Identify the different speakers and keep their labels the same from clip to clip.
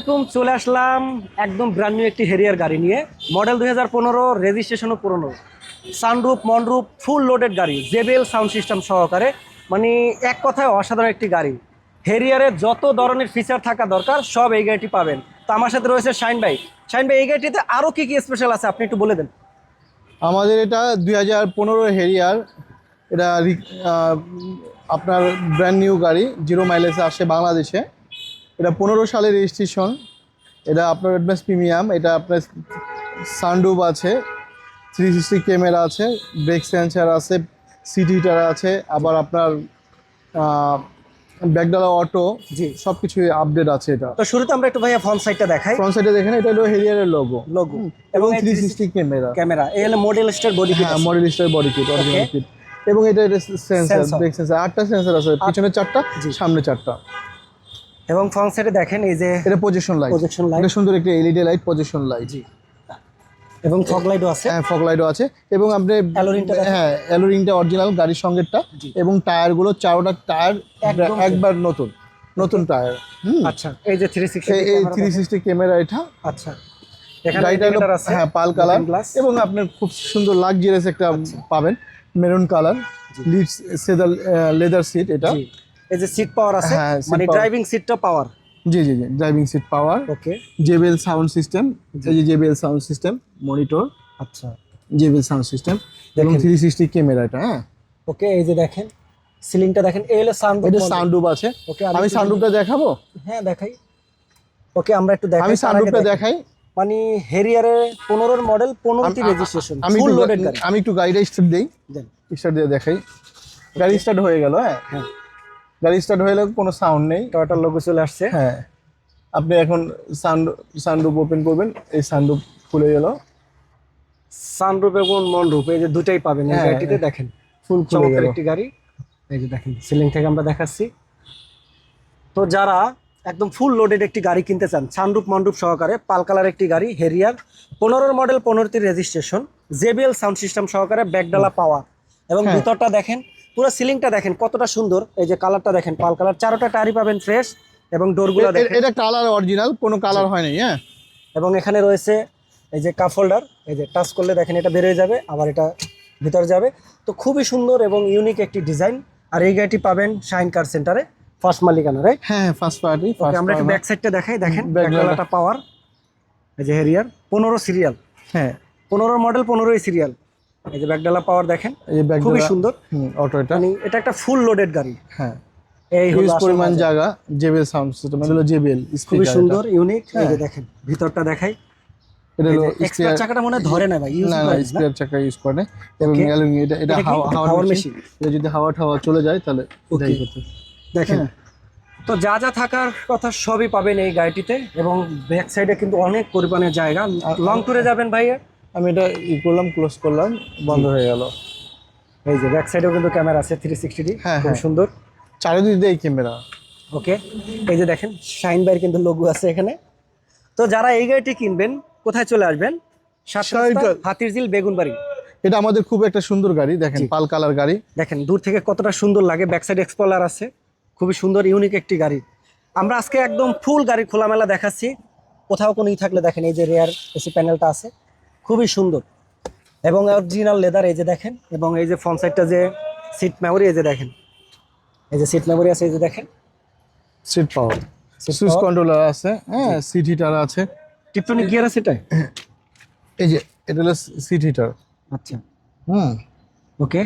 Speaker 1: আলাইকুম, চলে আসলাম একদম ব্র্যান্ড নিউ একটি হেরিয়ার গাড়ি নিয়ে। মডেল দুই হাজার পনেরো রেজিস্ট্রেশনও পুরনো। সানরুপ মনরুপ ফুল লোডেড গাড়ি জেবেল সাউন্ড সিস্টেম সহকারে। মানে এক কথায় অসাধারণ একটি গাড়ি। হেরিয়ারে যত ধরনের ফিচার থাকা দরকার, সব এই গাড়িটি পাবেন। তো আমার সাথে রয়েছে শাইন ভাই। শাইন ভাই, এই গাড়িটিতে আরও কী কী স্পেশাল আছে? আপনি একটু বলে দেন।
Speaker 2: আমাদের এটা দুই হাজার পনেরো হেরিয়ার এটা আপনার ব্র্যান্ড নিউ গাড়ি জিরো মাইলেজে আসে বাংলাদেশে। এটা পনেরো সালের রেজিস্ট্রেশন এটা আপনার অ্যাডভান্স প্রিমিয়াম এটা আপনার সানডুব আছে থ্রি সিক্সটি ক্যামেরা আছে ব্রেক সেন্সার আছে সিট হিটার আছে আবার আপনার ব্যাকডালা অটো
Speaker 1: জি।
Speaker 2: সব কিছুই আপডেট আছে এটা।
Speaker 1: তো শুরুতে আমরা একটু ভাইয়া ফ্রন্ট সাইডটা দেখাই।
Speaker 2: ফ্রন্ট সাইডে দেখেন এটা হলো হেরিয়ারের লোগো
Speaker 1: লোগো
Speaker 2: এবং থ্রি সিক্সটি ক্যামেরা
Speaker 1: ক্যামেরা এই হলো মডেল স্টার বডি
Speaker 2: হ্যাঁ model star body kit original kit এবং এটা এটা সেন্সর. ব্রেক সেন্সর আটটা সেন্সর আছে পিছনে চারটা সামনে চারটা।
Speaker 1: এবং ফ্রন্ট সাইডে দেখেন এই যে
Speaker 2: এটা পজিশন লাইট
Speaker 1: Projection light।
Speaker 2: এটা সুন্দর একটা এলইডি লাইট পজিশন লাইট
Speaker 1: জি। এবং ফগ লাইটও আছে।
Speaker 2: হ্যাঁ ফগ লাইটও আছে। এবং আপনি হ্যাঁ অ্যালোরিংটা অরিজিনাল গাড়ির সঙ্গেরটা। এবং টায়ারগুলো চারোটা টায়ার একবার নতুন নতুন টায়ার।
Speaker 1: আচ্ছা এই যে থ্রি সিক্সটি
Speaker 2: এই- এই থ্রি সিক্সটি ক্যামেরা এটা।
Speaker 1: আচ্ছা। এখানে
Speaker 2: গাড়িটা হ্যাঁ পাল কালার এবং আপনার খুব সুন্দর লাক্সারিয়াস একটা
Speaker 1: আচ্ছা।
Speaker 2: পাবেন। মেরুন কালার লিড সেদার লেদার সিট এটা।
Speaker 1: এই যে সিট পাওয়ার আছে
Speaker 2: হ্যাঁ,
Speaker 1: মানে ড্রাইভিং সিটটা পাওয়ার
Speaker 2: জি জি জি driving seat power
Speaker 1: okay
Speaker 2: JBL sound system এই যে জেবেল সাউন্ড সিস্টেম মনিটর
Speaker 1: আচ্ছা।
Speaker 2: জেবেল সাউন্ড সিস্টেম এবং
Speaker 1: দেখেন।
Speaker 2: থ্রি সিক্সটি ক্যামেরা এটা হ্যাঁ।
Speaker 1: ওকে এই যে দেখেন সিলিংটা দেখেন এই হলো সাউন্ড
Speaker 2: এটা সাউন্ডুপ আছে।
Speaker 1: ওকে
Speaker 2: আমি সাউন্ডুপটা দেখাবো?
Speaker 1: হ্যাঁ দেখাই। ওকে আমরা একটু দেখাই
Speaker 2: আমি
Speaker 1: আগে দেখাই। মানে হেরিয়ারের পনেরোর মডেল পনেরোটি
Speaker 2: আম- আ-
Speaker 1: রেজিস্ট্রেশন
Speaker 2: আমি
Speaker 1: ফুল লোডেড গাড়ি।
Speaker 2: আমি একটু গাড়িটা স্টার্ট দিই। স্টার্ট দিয়ে দেখাই। গাড়ি স্টার্ট হয়ে গেল হ্যাঁ।
Speaker 1: হ্যাঁ।
Speaker 2: গাড়ি স্টার্ট হয়ে গেলে কোনো সাউন্ড নেই।
Speaker 1: টয়টার লোগো চলে আসছে।
Speaker 2: হ্যাঁ। আপনি এখন সাউন্ড সাউন্ডুপ ওপেন করবেন এই সাউন্ডুপ খুলে গেল।
Speaker 1: সানরুপ এবং মনরুপ এই যে দুটাই পাবেন এই
Speaker 2: হ্যাঁ,
Speaker 1: গাড়িটিতে দেখেন।
Speaker 2: ফুল খুলে
Speaker 1: চমৎকার একটি গাড়ি। এই যে দেখেন সিলিং থেকে আমরা দেখাচ্ছি। তো যারা একদম ফুল লোডেড একটি গাড়ি কিনতে চান সানরুপ মনরুপ সহকারে পাল কালার একটি গাড়ি হেরিয়ার পনেরোর মডেল পনেরোটি রেজিস্ট্রেশন জেবিএল সাউন্ড সিস্টেম সহকারে ব্যাকডালা পাওয়ার এবং
Speaker 2: হ্যাঁ।
Speaker 1: ভিতরটা দেখেন পুরো সিলিংটা দেখেন কতটা সুন্দর। এই যে কালারটা দেখেন পাল কালার। চারোটা টায়ারই পাবেন ফ্রেশ এবং ডোরগুলো দেখেন।
Speaker 2: এটা কালার অরিজিনাল কোনো কালার হয় নাই হ্যাঁ?
Speaker 1: এবং এখানে রয়েছে এই যে কাপ হোল্ডার এই যে টাচ করলে দেখেন এটা বেরোয় যাবে আবার এটা ভিতর যাবে। তো খুবই সুন্দর এবং ইউনিক একটি ডিজাইন আর এই গাড়িটি পাবেন শাইন কার সেন্টারে ফার্স্ট মালিকানা রাইট
Speaker 2: হ্যাঁ ফার্স্ট পার্টি
Speaker 1: ওকে আমরা একটু ব্যাক সাইডটা দেখাই দেখেন ব্যাকলাটা পাওয়ার এই যে হেরিয়ার পনেরো সিরিয়াল
Speaker 2: হ্যাঁ।
Speaker 1: পনেরো মডেল পনেরোই সিরিয়াল এই যে ব্যাকডালা পাওয়ার দেখেন খুবই সুন্দর।
Speaker 2: অটো এটা।
Speaker 1: মানে এটা একটা ফুল লোডেড গাড়ি।
Speaker 2: হ্যাঁ।
Speaker 1: এই
Speaker 2: হিউজ পরিমাণ জায়গা জেবেল সাউন্ড সিস্টেম হলো
Speaker 1: খুবই সুন্দর ইউনিক এই যে
Speaker 2: হ্যাঁ।
Speaker 1: দেখেন ভিতরটা দেখাই।
Speaker 2: এটা হলো
Speaker 1: এক্সট্রা চাকাটা মনে ধরে না ভাই ইউজ
Speaker 2: না না স্পেয়ার চাকা ইউজ করে এবং
Speaker 1: Okay.
Speaker 2: এটা এটা
Speaker 1: এটা কি?
Speaker 2: হাওয়া
Speaker 1: হাওয়ার
Speaker 2: হাওয়ার মেশিন এটা যদি হাওয়া টাওয়া চলে যায় তাহলে
Speaker 1: দেখেন
Speaker 2: হ্যাঁ।
Speaker 1: তো যা যা থাকার কথা সবই পাবেন এই গাড়িটিতে। এবং ব্যাক সাইডে কিন্তু অনেক পরিমাণে জায়গা। লং ট্যুরে যাবেন ভাইয়া?
Speaker 2: আমি এটা ই করলাম ক্লোজ করলাম বন্ধ হয়ে গেল।
Speaker 1: এই যে ব্যাক সাইডেও কিন্তু ক্যামেরা আছে থ্রি সিক্সটি
Speaker 2: হ্যাঁ,
Speaker 1: খুব
Speaker 2: হ্যাঁ।
Speaker 1: সুন্দর।
Speaker 2: চারিদিক দিয়ে ক্যামেরা
Speaker 1: ওকে এই যে দেখেন শাইন বাইর কিন্তু লোগো আছে এখানে। তো যারা এই গাড়িটি কিনবেন কোথায় চলে আসবেন? সাত
Speaker 2: শাইনটা-
Speaker 1: হাতির ঝিল বেগুনবাড়ি।
Speaker 2: এটা আমাদের খুব একটা সুন্দর গাড়ি দেখেন পাল কালার গাড়ি।
Speaker 1: দেখেন দূর থেকে কতটা সুন্দর লাগে। ব্যাক সাইড এক্সপ্লোরার আছে খুবই সুন্দর ইউনিক একটি গাড়ি। আমরা আজকে একদম ফুল গাড়ি খোলামেলা দেখাচ্ছি। কোথাও কোনো ই থাকলে দেখেন এই যে রেয়ার এসি প্যানেলটা আছে। খুবই সুন্দর। এবং অরিজিনাল লেদার এই যে দেখেন এবং এই যে ফ্রন্ট সাইডটা যে সিট মেমোরি এই যে দেখেন। এই যে সিট মেমোরি আছে এই যে দেখেন।
Speaker 2: সিট পাওয়ার সুইচ কন্ট্রোলার আছে হ্যাঁ সিট হিটার আছে।
Speaker 1: টিপটনিক গিয়ার আছে এটাই?
Speaker 2: এই যে এটা হলো সিট হিটার
Speaker 1: আচ্ছা।
Speaker 2: হুম।
Speaker 1: ওকে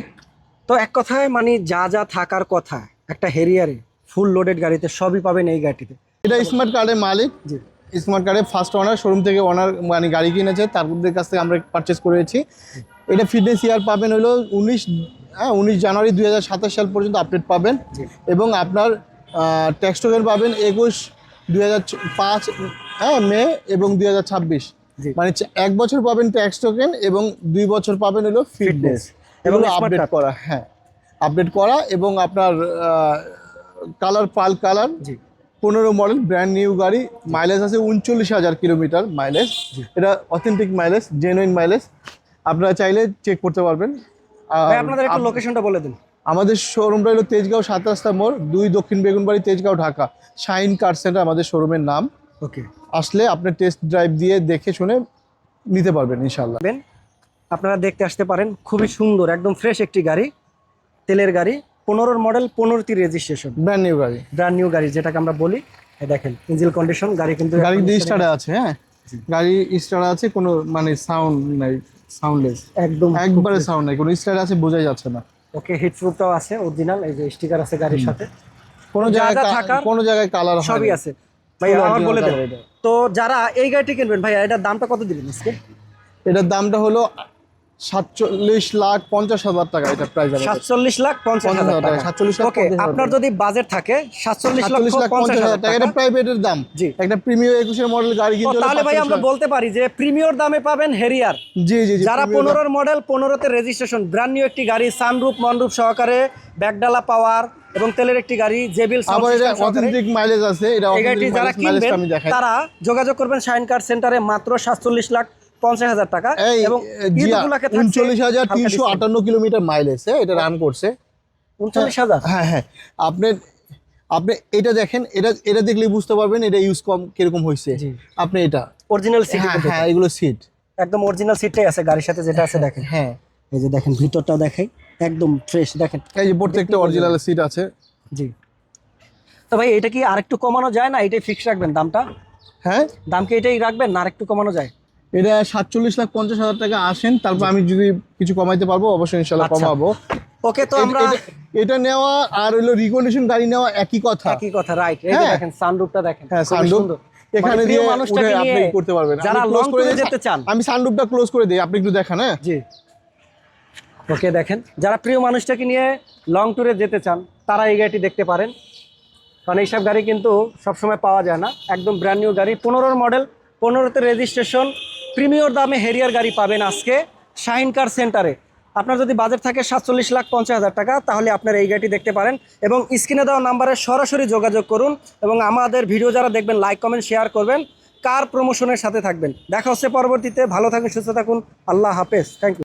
Speaker 1: তো এক কথায় মানে যা যা থাকার কথা একটা হেরিয়ারে ফুল লোডেড গাড়িতে সবই পাবেন এই গাড়িটিতে
Speaker 2: এটা স্মার্ট কার্ডের মালিক।
Speaker 1: জি।
Speaker 2: স্মার্ট কার্ডের ফার্স্ট ওনার শোরুম থেকে ওনার মানে গাড়ি কিনেছে তাদের কাছ থেকে আমরা পারচেস করেছি। এটা ফিটনেস ইয়ার পাবেন হলো উনিশ হ্যাঁ উনিশ জানুয়ারি দু হাজার সাতাশ সাল পর্যন্ত আপডেট পাবেন। এবং আপনার ট্যাক্স টোকেন পাবেন একুশ দুই পাঁচ হ্যাঁ মে এবং দুই। মানে এক বছর পাবেন ট্যাক্স টোকেন এবং দুই বছর পাবেন হলো ফিটনেস
Speaker 1: এবং
Speaker 2: আপডেট করা হ্যাঁ আপডেট করা এবং আপনার কালার পাল কালার
Speaker 1: জি।
Speaker 2: পনেরো মডেল ব্র্যান্ড নিউ গাড়ি মাইলেজ আছে উনচল্লিশ হাজার কিলোমিটার মাইলেজ এটা অথেন্টিক মাইলেজ জেনুইন মাইলেজ আপনারা চাইলে চেক করতে পারবেন।
Speaker 1: আপনাদের একটু লোকেশনটা বলে দিন।
Speaker 2: আমাদের শোরুমটা হলো তেজগাঁও সাত রাস্তা মোড় দুই দক্ষিণ Begunbari Tejgaon Dhaka. Shine car centre আমাদের শোরুমের নাম।
Speaker 1: ওকে।
Speaker 2: আসলে আপনি টেস্ট ড্রাইভ দিয়ে দেখে শুনে নিতে পারবেন ইনশাল্লাহ
Speaker 1: আপনারা দেখতে আসতে পারেন। খুবই সুন্দর একদম ফ্রেশ একটি গাড়ি তেলের গাড়ি। পনেরোর মডেল পনেরোটি রেজিস্ট্রেশন
Speaker 2: ব্র্যান্ড নিউ গাড়ি।
Speaker 1: ব্র্যান্ড নিউ গাড়ি যেটাকে আমরা বলি। দেখেন ইঞ্জিল কন্ডিশন গাড়ি কিন্তু
Speaker 2: গাড়ি
Speaker 1: এখন
Speaker 2: আছে হ্যাঁ? গাড়ি স্টার্ট আছে কোনো মানে সাউন্ড নাই সাউন্ডলেস
Speaker 1: একদম
Speaker 2: একবারে সাউন্ড নাই কোনো স্টার্ট আছে বোঝাই যাচ্ছে না।
Speaker 1: ওকে হিট প্রুফটাও আছে অরিজিনাল এই যে স্টিকার আছে গাড়ির সাথে।
Speaker 2: কোনো জায়গায় কোনো জায়গায় কালার
Speaker 1: সবই আছে। ভাই আমার বলে দেন। তো যারা এই গাড়িটি কিনবেন ভাই এটার দামটা কত দিবেন আজকে?
Speaker 2: এটার দামটা হলো সাতচল্লিশ লাখ পঞ্চাশ হাজার টাকা এটা প্রাইস
Speaker 1: সাতচল্লিশ লাখ পঞ্চাশ হাজার
Speaker 2: টাকা, 47 লাখ
Speaker 1: ওকে
Speaker 2: 50 হাজার
Speaker 1: আপনার যদি বাজেট থাকে সাতচল্লিশ লাখ পঞ্চাশ হাজার টাকা
Speaker 2: এটা প্রাইভেটের দাম।
Speaker 1: জি।
Speaker 2: একটা একুশের মডেল গাড়ি কিন্তু
Speaker 1: তাহলে ভাই আমরা বলতে পারি যে প্রিমিয়র দামে পাবেন হেরিয়ার
Speaker 2: জি জি
Speaker 1: যারা পনেরোর মডেল পনেরোতে রেজিস্ট্রেশন ব্র্যান্ড নিউ একটি গাড়ি সানরুপ মনরুপ সহকারে ব্যাকডালা পাওয়ার এবং তেলের একটি গাড়ি জেবিল
Speaker 2: দাম। আবার এটা অথেন্টিক মাইলেজ আছে এটা
Speaker 1: গাড়িটি যারা কিনবেন তারা যোগাযোগ করবেন শাইন কার সেন্টারে মাত্র সাতচল্লিশ লাখ পঞ্চাশ হাজার টাকা এবং
Speaker 2: উনচল্লিশ হাজার তিনশো আটান্ন কিলোমিটার মাইলেজ হ্যাঁ এটা রান করছে।
Speaker 1: উনচল্লিশ হাজার?
Speaker 2: হ্যাঁ হ্যাঁ আপনি আপনি এটা দেখেন এটা এটা দেখলেই বুঝতে পারবেন এটা ইউজ কম কীরকম হয়েছে। আপনি এটা
Speaker 1: অরিজিনাল সিট
Speaker 2: হ্যাঁ হ্যাঁ এগুলো সিট
Speaker 1: একদম অরিজিনাল সিটটাই আছে গাড়ির সাথে যেটা আছে দেখেন।
Speaker 2: হ্যাঁ।
Speaker 1: এই যে দেখেন ভিতরটাও দেখাই। একদম ফ্রেশ দেখেন।
Speaker 2: এই যে প্রত্যেকটা অরিজিনাল সিট আছে।
Speaker 1: জি। তো ভাই এটা কি আরেকটু কমানো যায় না? এটাই ফিক্স রাখবেন দামটা?
Speaker 2: হ্যাঁ?
Speaker 1: দাম কি এটাই রাখবেন না আরেকটু কমানো যায়?
Speaker 2: এটা সাতচল্লিশ লাখ পঞ্চাশ হাজার টাকা আসেন তারপর আমি যদি কিছু কমাইতে পারব অবশ্যই ইনশাল্লাহ
Speaker 1: আচ্ছা।
Speaker 2: কমাবো।
Speaker 1: ওকে তো আমরা
Speaker 2: এটা- নেওয়া আর হইল রিকন্ডিশন গাড়ি নেওয়া একই কথা।
Speaker 1: একই কথা রাইট এই
Speaker 2: হ্যাঁ।
Speaker 1: দেখেন সানরুফটা দেখেন
Speaker 2: হ্যাঁ সানরুফ এখানে
Speaker 1: মানে প্রিয়
Speaker 2: দিয়ে
Speaker 1: মানুষটাকে
Speaker 2: আপনি করতে পারবেন।
Speaker 1: যারা লং
Speaker 2: করে
Speaker 1: যেতে চান।
Speaker 2: আমি সানরুফটা ক্লোজ করে দিই আপনি একটু দেখেন হ্যাঁ?
Speaker 1: জি। ওকে দেখেন। যারা প্রিয় মানুষটাকে নিয়ে লং ট্যুরে যেতে চান তারা এই গাড়িটি দেখতে পারেন। কারণ এইসব গাড়ি কিন্তু সবসময় পাওয়া যায় না। একদম ব্র্যান্ড নিউ গাড়ি পনেরোর মডেল পনেরোতে রেজিস্ট্রেশন প্রিমিয়র দামে হেরিয়ার গাড়ি পাবেন আজকে শাহিন কার সেন্টারে। আপনার যদি বাজেট থাকে সাতচল্লিশ লাখ পঞ্চাশ হাজার টাকা, তাহলে আপনার এই গাড়িটি দেখতে পারেন এবং স্ক্রিনে দেওয়া নাম্বারে সরাসরি যোগাযোগ করুন এবং আমাদের ভিডিও যারা দেখবেন, লাইক, কমেন্ট, শেয়ার করবেন, কার প্রমোশনের সাথে থাকবেন। দেখা হচ্ছে পরবর্তীতে, ভালো থাকুন, সুস্থ থাকুন, আল্লাহ হাফেজ থ্যাংক ইউ